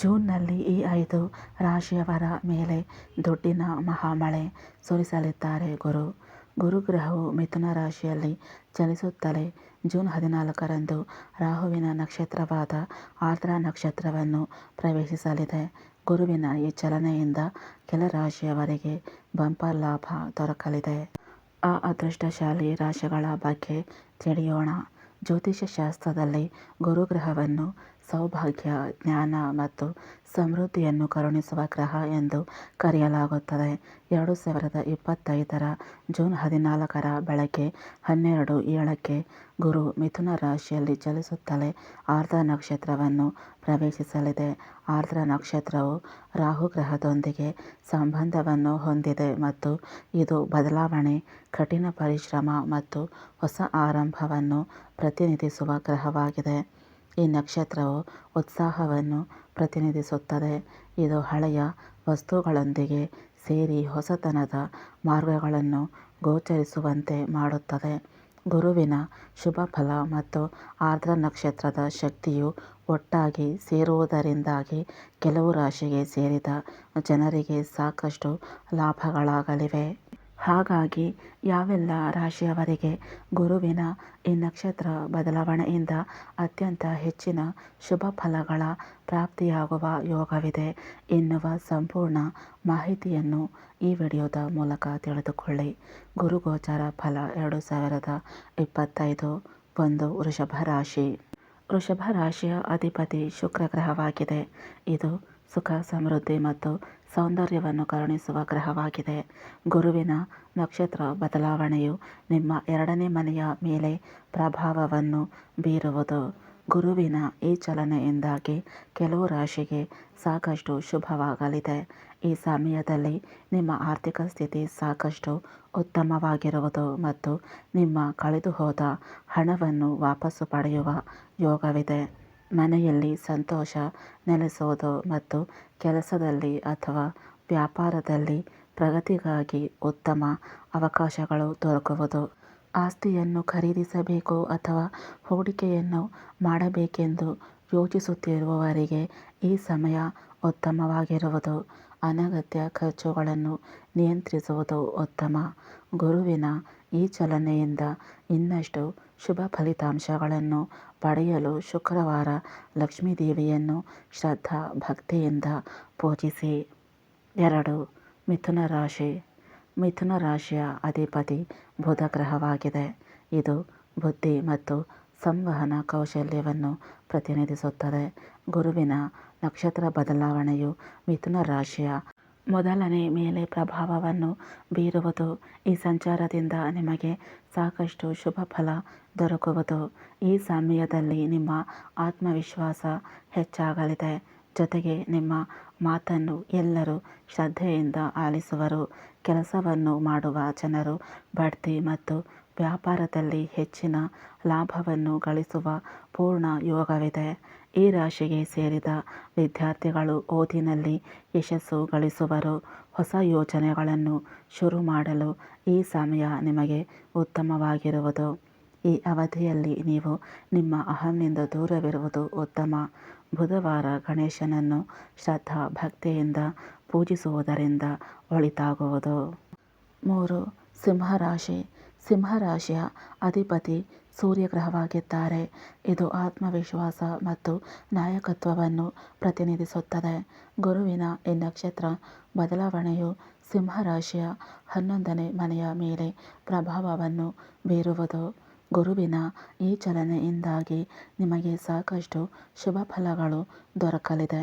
ಜೂನ್ನಲ್ಲಿ ಈ ಐದು ರಾಶಿಯವರ ಮೇಲೆ ದುಡ್ಡಿನ ಮಹಾಮಳೆ ಸುರಿಸಲಿದ್ದಾರೆ ಗುರು. ಗುರುಗ್ರಹವು ಮಿಥುನ ರಾಶಿಯಲ್ಲಿ ಚಲಿಸುತ್ತಲೇ ಜೂನ್ ಹದಿನಾಲ್ಕರಂದು ರಾಹುವಿನ ನಕ್ಷತ್ರವಾದ ಆರ್ದ್ರ ನಕ್ಷತ್ರವನ್ನು ಪ್ರವೇಶಿಸಲಿದೆ. ಗುರುವಿನ ಈ ಚಲನೆಯಿಂದ ಕೆಲ ರಾಶಿಯವರಿಗೆ ಬಂಪರ್ ಲಾಭ ದೊರಕಲಿದೆ. ಆ ಅದೃಷ್ಟಶಾಲಿ ರಾಶಿಗಳ ಬಗ್ಗೆ ತಿಳಿಯೋಣ. ಜ್ಯೋತಿಷ್ಯ ಶಾಸ್ತ್ರದಲ್ಲಿ ಗುರುಗ್ರಹವನ್ನು ಸೌಭಾಗ್ಯ, ಜ್ಞಾನ ಮತ್ತು ಸಮೃದ್ಧಿಯನ್ನು ಕರುಣಿಸುವ ಗ್ರಹ ಎಂದು ಕರೆಯಲಾಗುತ್ತದೆ. ಎರಡು ಸಾವಿರದ ಇಪ್ಪತ್ತೈದರ ಜೂನ್ ಹದಿನಾಲ್ಕರ ಬೆಳಗ್ಗೆ ಹನ್ನೆರಡು ಏಳಕ್ಕೆ ಗುರು ಮಿಥುನ ರಾಶಿಯಲ್ಲಿ ಚಲಿಸುತ್ತಲೇ ಆರ್ದ್ರ ನಕ್ಷತ್ರವನ್ನು ಪ್ರವೇಶಿಸಲಿದೆ. ಆರ್ದ್ರ ನಕ್ಷತ್ರವು ರಾಹು ಗ್ರಹದೊಂದಿಗೆ ಸಂಬಂಧವನ್ನು ಹೊಂದಿದೆ ಮತ್ತು ಇದು ಬದಲಾವಣೆ, ಕಠಿಣ ಪರಿಶ್ರಮ ಮತ್ತು ಹೊಸ ಆರಂಭವನ್ನು ಪ್ರತಿನಿಧಿಸುವ ಗ್ರಹವಾಗಿದೆ. ಈ ನಕ್ಷತ್ರವು ಉತ್ಸಾಹವನ್ನು ಪ್ರತಿನಿಧಿಸುತ್ತದೆ. ಇದು ಹಳೆಯ ವಸ್ತುಗಳೊಂದಿಗೆ ಸೇರಿ ಹೊಸತನದ ಮಾರ್ಗಗಳನ್ನು ಗೋಚರಿಸುವಂತೆ ಮಾಡುತ್ತದೆ. ಗುರುವಿನ ಶುಭ ಫಲ ಮತ್ತು ಆರ್ದ್ರ ನಕ್ಷತ್ರದ ಶಕ್ತಿಯು ಒಟ್ಟಾಗಿ ಸೇರುವುದರಿಂದಾಗಿ ಕೆಲವು ರಾಶಿಗೆ ಸೇರಿದ ಜನರಿಗೆ ಸಾಕಷ್ಟು ಲಾಭಗಳಾಗಲಿವೆ. ಹಾಗಾಗಿ ಯಾವೆಲ್ಲ ರಾಶಿಯವರಿಗೆ ಗುರುವಿನ ಈ ನಕ್ಷತ್ರ ಬದಲಾವಣೆಯಿಂದ ಅತ್ಯಂತ ಹೆಚ್ಚಿನ ಶುಭ ಫಲಗಳ ಪ್ರಾಪ್ತಿಯಾಗುವ ಯೋಗವಿದೆ ಎನ್ನುವ ಸಂಪೂರ್ಣ ಮಾಹಿತಿಯನ್ನು ಈ ವಿಡಿಯೋದ ಮೂಲಕ ತಿಳಿದುಕೊಳ್ಳಿ. ಗುರುಗೋಚರ ಫಲ ಎರಡು ಸಾವಿರದ ಇಪ್ಪತ್ತೈದು, ಒಂದು ವೃಷಭ ರಾಶಿ. ವೃಷಭ ರಾಶಿಯ ಅಧಿಪತಿ ಶುಕ್ರ ಗ್ರಹವಾಗಿದೆ. ಇದು ಸುಖ, ಸಮೃದ್ಧಿ ಮತ್ತು ಸೌಂದರ್ಯವನ್ನು ಕರುಣಿಸುವ ಗ್ರಹವಾಗಿದೆ. ಗುರುವಿನ ನಕ್ಷತ್ರ ಬದಲಾವಣೆಯು ನಿಮ್ಮ ಎರಡನೇ ಮನೆಯ ಮೇಲೆ ಪ್ರಭಾವವನ್ನು ಬೀರುವುದು. ಗುರುವಿನ ಈ ಚಲನೆಯಿಂದಾಗಿ ಕೆಲವು ರಾಶಿಗೆ ಸಾಕಷ್ಟು ಶುಭವಾಗಲಿದೆ. ಈ ಸಮಯದಲ್ಲಿ ನಿಮ್ಮ ಆರ್ಥಿಕ ಸ್ಥಿತಿ ಸಾಕಷ್ಟು ಉತ್ತಮವಾಗಿರುವುದು ಮತ್ತು ನಿಮ್ಮ ಕಳೆದುಹೋದ ಹಣವನ್ನು ವಾಪಸ್ಸು ಪಡೆಯುವ ಯೋಗವಿದೆ. ಮನೆಯಲ್ಲಿ ಸಂತೋಷ ನೆಲೆಸುವುದು ಮತ್ತು ಕೆಲಸದಲ್ಲಿ ಅಥವಾ ವ್ಯಾಪಾರದಲ್ಲಿ ಪ್ರಗತಿಗಾಗಿ ಉತ್ತಮ ಅವಕಾಶಗಳು ದೊರಕುವುದು. ಆಸ್ತಿಯನ್ನು ಖರೀದಿಸಬೇಕು ಅಥವಾ ಹೂಡಿಕೆಯನ್ನು ಮಾಡಬೇಕೆಂದು ಯೋಚಿಸುತ್ತಿರುವವರಿಗೆ ಈ ಸಮಯ ಉತ್ತಮವಾಗಿರುವುದು. ಅನಗತ್ಯ ಖರ್ಚುಗಳನ್ನು ನಿಯಂತ್ರಿಸುವುದು ಉತ್ತಮ. ಗುರುವಿನ ಈ ಚಲನೆಯಿಂದ ಇನ್ನಷ್ಟು ಶುಭ ಫಲಿತಾಂಶಗಳನ್ನು ಪಡೆಯಲು ಶುಕ್ರವಾರ ಲಕ್ಷ್ಮೀದೇವಿಯನ್ನು ಶ್ರದ್ಧಾ ಭಕ್ತಿಯಿಂದ ಪೂಜಿಸಿ. ಎರಡು, ಮಿಥುನ ರಾಶಿ. ಮಿಥುನ ರಾಶಿಯ ಅಧಿಪತಿ ಬುಧ ಗ್ರಹವಾಗಿದೆ ಇದು ಬುದ್ಧಿ ಮತ್ತು ಸಂವಹನ ಕೌಶಲ್ಯವನ್ನು ಪ್ರತಿನಿಧಿಸುತ್ತದೆ. ಗುರುವಿನ ನಕ್ಷತ್ರ ಬದಲಾವಣೆಯು ಮಿಥುನ ರಾಶಿಯ ಮೊದಲನೇ ಮೇಲೆ ಪ್ರಭಾವವನ್ನು ಬೀರುವುದು ಈ ಸಂಚಾರದಿಂದ ನಿಮಗೆ ಸಾಕಷ್ಟು ಶುಭ ಫಲ ದೊರಕುವುದು. ಈ ಸಮಯದಲ್ಲಿ ನಿಮ್ಮ ಆತ್ಮವಿಶ್ವಾಸ ಹೆಚ್ಚಾಗಲಿದೆ. ಜೊತೆಗೆ ನಿಮ್ಮ ಮಾತನ್ನು ಎಲ್ಲರೂ ಶ್ರದ್ಧೆಯಿಂದ ಆಲಿಸುವರು. ಕೆಲಸವನ್ನು ಮಾಡುವ ಜನರು ಬಡ್ತಿ ಮತ್ತು ವ್ಯಾಪಾರದಲ್ಲಿ ಹೆಚ್ಚಿನ ಲಾಭವನ್ನು ಗಳಿಸುವ ಪೂರ್ಣ ಯೋಗವಿದೆ. ಈ ರಾಶಿಗೆ ಸೇರಿದ ವಿದ್ಯಾರ್ಥಿಗಳು ಓದಿನಲ್ಲಿ ಯಶಸ್ಸು ಗಳಿಸುವರು. ಹೊಸ ಯೋಜನೆಗಳನ್ನು ಶುರು ಮಾಡಲು ಈ ಸಮಯ ನಿಮಗೆ ಉತ್ತಮವಾಗಿರುವುದು. ಈ ಅವಧಿಯಲ್ಲಿ ನೀವು ನಿಮ್ಮ ಅಹಂನಿಂದ ದೂರವಿರುವುದು ಉತ್ತಮ. ಬುಧವಾರ ಗಣೇಶನನ್ನು ಶ್ರದ್ಧಾ ಭಕ್ತಿಯಿಂದ ಪೂಜಿಸುವುದರಿಂದ ಒಳಿತಾಗುವುದು. ಮೂರು, ಸಿಂಹರಾಶಿ. ಸಿಂಹರಾಶಿಯ ಅಧಿಪತಿ ಸೂರ್ಯಗ್ರಹವಾಗಿದ್ದಾರೆ. ಇದು ಆತ್ಮವಿಶ್ವಾಸ ಮತ್ತು ನಾಯಕತ್ವವನ್ನು ಪ್ರತಿನಿಧಿಸುತ್ತದೆ. ಗುರುವಿನ ಈ ನಕ್ಷತ್ರ ಬದಲಾವಣೆಯು ಸಿಂಹರಾಶಿಯ ಹನ್ನೊಂದನೇ ಮನೆಯ ಮೇಲೆ ಪ್ರಭಾವವನ್ನು ಬೀರುವುದು. ಗುರುವಿನ ಈ ಚಲನೆಯಿಂದಾಗಿ ನಿಮಗೆ ಸಾಕಷ್ಟು ಶುಭ ಫಲಗಳು ದೊರಕಲಿದೆ.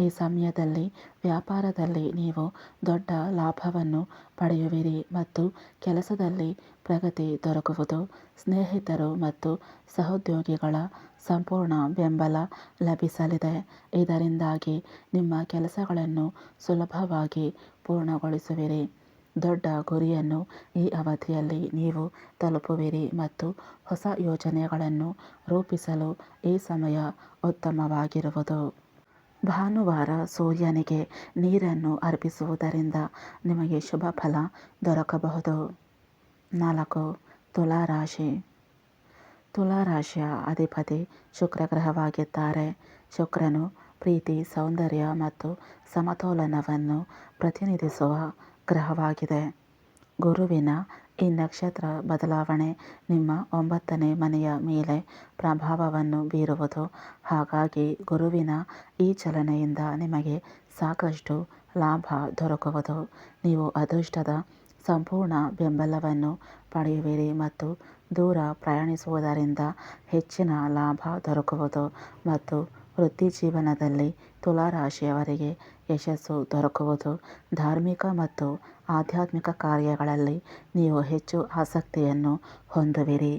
ಈ ಸಮಯದಲ್ಲಿ ವ್ಯಾಪಾರದಲ್ಲಿ ನೀವು ದೊಡ್ಡ ಲಾಭವನ್ನು ಪಡೆಯುವಿರಿ ಮತ್ತು ಕೆಲಸದಲ್ಲಿ ಪ್ರಗತಿ ದೊರಕುವುದು. ಸ್ನೇಹಿತರು ಮತ್ತು ಸಹೋದ್ಯೋಗಿಗಳ ಸಂಪೂರ್ಣ ಬೆಂಬಲ ಲಭಿಸಲಿದೆ. ಇದರಿಂದಾಗಿ ನಿಮ್ಮ ಕೆಲಸಗಳನ್ನು ಸುಲಭವಾಗಿ ಪೂರ್ಣಗೊಳಿಸುವಿರಿ. ದೊಡ್ಡ ಗುರಿಯನ್ನು ಈ ಅವಧಿಯಲ್ಲಿ ನೀವು ತಲುಪುವಿರಿ ಮತ್ತು ಹೊಸ ಯೋಜನೆಗಳನ್ನು ರೂಪಿಸಲು ಈ ಸಮಯ ಉತ್ತಮವಾಗಿರುವುದು. ಭಾನುವಾರ ಸೂರ್ಯನಿಗೆ ನೀರನ್ನು ಅರ್ಪಿಸುವುದರಿಂದ ನಿಮಗೆ ಶುಭ ಫಲ ದೊರಕಬಹುದು. ನಾಲ್ಕು ತುಲಾ ರಾಶಿ ತುಲಾ ರಾಶಿಯ ಅಧಿಪತಿ ಶುಕ್ರ ಗ್ರಹವಾಗಿದ್ದಾರೆ ಶುಕ್ರನು ಪ್ರೀತಿ, ಸೌಂದರ್ಯ ಮತ್ತು ಸಮತೋಲನವನ್ನು ಪ್ರತಿನಿಧಿಸುವ ಗ್ರಹವಾಗಿದೆ. ಗುರುವಿನ ಈ ನಕ್ಷತ್ರ ಬದಲಾವಣೆ ನಿಮ್ಮ ಒಂಬತ್ತನೇ ಮನೆಯ ಮೇಲೆ ಪ್ರಭಾವವನ್ನು ಬೀರುವುದು. ಹಾಗಾಗಿ ಗುರುವಿನ ಈ ಚಲನೆಯಿಂದ ನಿಮಗೆ ಸಾಕಷ್ಟು ಲಾಭ ದೊರಕುವುದು. ನೀವು ಅದೃಷ್ಟದ ಸಂಪೂರ್ಣ ಬೆಂಬಲವನ್ನು ಪಡೆಯುವಿರಿ ಮತ್ತು ದೂರ ಪ್ರಯಾಣಿಸುವುದರಿಂದ ಹೆಚ್ಚಿನ ಲಾಭ ದೊರಕುವುದು ಮತ್ತು ವೃತ್ತಿ ವೃತ್ತಿಜೀವನದಲ್ಲಿ ತುಲಾರಾಶಿಯವರಿಗೆ ಯಶಸ್ಸು ದೊರಕುವುದು ಧಾರ್ಮಿಕ ಮತ್ತು ಆಧ್ಯಾತ್ಮಿಕ ಕಾರ್ಯಗಳಲ್ಲಿ ನೀವು ಹೆಚ್ಚು ಆಸಕ್ತಿಯನ್ನು ಹೊಂದುವಿರಿ.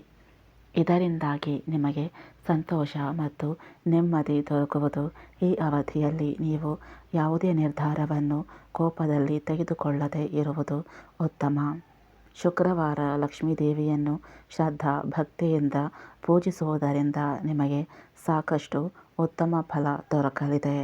ಇದರಿಂದಾಗಿ ನಿಮಗೆ ಸಂತೋಷ ಮತ್ತು ನೆಮ್ಮದಿ ದೊರಕುವುದು ಈ ಅವಧಿಯಲ್ಲಿ ನೀವು ಯಾವುದೇ ನಿರ್ಧಾರವನ್ನು ಕೋಪದಲ್ಲಿ ತೆಗೆದುಕೊಳ್ಳದೆ ಇರುವುದು ಉತ್ತಮ. ಶುಕ್ರವಾರ ಲಕ್ಷ್ಮೀದೇವಿಯನ್ನು ಶ್ರದ್ಧಾ ಭಕ್ತಿಯಿಂದ ಪೂಜಿಸುವುದರಿಂದ ನಿಮಗೆ ಸಾಕಷ್ಟು ಉತ್ತಮ ಫಲ ದೊರಕಲಿದೆ.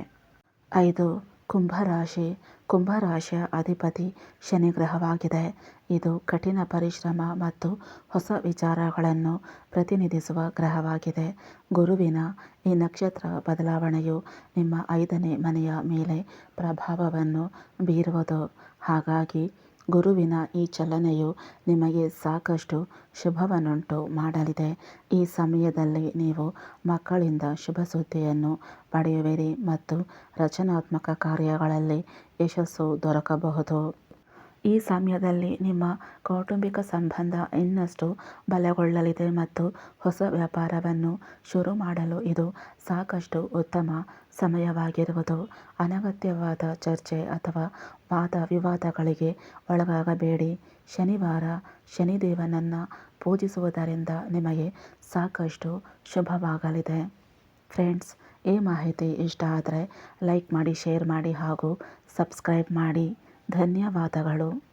ಐದು ಕುಂಭರಾಶಿ, ಕುಂಭರಾಶಿಯ ಅಧಿಪತಿ ಶನಿ ಗ್ರಹವಾಗಿದೆ. ಇದು ಕಠಿಣ ಪರಿಶ್ರಮ ಮತ್ತು ಹೊಸ ವಿಚಾರಗಳನ್ನು ಪ್ರತಿನಿಧಿಸುವ ಗ್ರಹವಾಗಿದೆ. ಗುರುವಿನ ಈ ನಕ್ಷತ್ರ ಬದಲಾವಣೆಯು ನಿಮ್ಮ ಐದನೇ ಮನೆಯ ಮೇಲೆ ಪ್ರಭಾವವನ್ನು ಬೀರುವುದು. ಹಾಗಾಗಿ ಗುರುವಿನ ಈ ಚಲನೆಯು ನಿಮಗೆ ಸಾಕಷ್ಟು ಶುಭವನ್ನುಂಟು ಮಾಡಲಿದೆ. ಈ ಸಮಯದಲ್ಲಿ ನೀವು ಮಕ್ಕಳಿಂದ ಶುಭ ಸುದ್ದಿಯನ್ನು ಪಡೆಯುವಿರಿ ಮತ್ತು ರಚನಾತ್ಮಕ ಕಾರ್ಯಗಳಲ್ಲಿ ಯಶಸ್ಸು ದೊರಕಬಹುದು. ಈ ಸಮಯದಲ್ಲಿ ನಿಮ್ಮ ಕೌಟುಂಬಿಕ ಸಂಬಂಧ ಇನ್ನಷ್ಟು ಬಲಗೊಳ್ಳಲಿದೆ ಮತ್ತು ಹೊಸ ವ್ಯಾಪಾರವನ್ನು ಶುರು ಮಾಡಲು ಇದು ಸಾಕಷ್ಟು ಉತ್ತಮ ಸಮಯವಾಗಿರುವುದು. ಅನಗತ್ಯವಾದ ಚರ್ಚೆ ಅಥವಾ ವಾದ ವಿವಾದಗಳಿಗೆ ಒಳಗಾಗಬೇಡಿ. ಶನಿವಾರ ಶನಿದೇವನನ್ನು ಪೂಜಿಸುವುದರಿಂದ ನಿಮಗೆ ಸಾಕಷ್ಟು ಶುಭವಾಗಲಿದೆ. ಫ್ರೆಂಡ್ಸ್, ಈ ಮಾಹಿತಿ ಇಷ್ಟ ಆದರೆ ಲೈಕ್ ಮಾಡಿ, ಶೇರ್ ಮಾಡಿ ಹಾಗೂ ಸಬ್ಸ್ಕ್ರೈಬ್ ಮಾಡಿ. ಧನ್ಯವಾದಗಳು.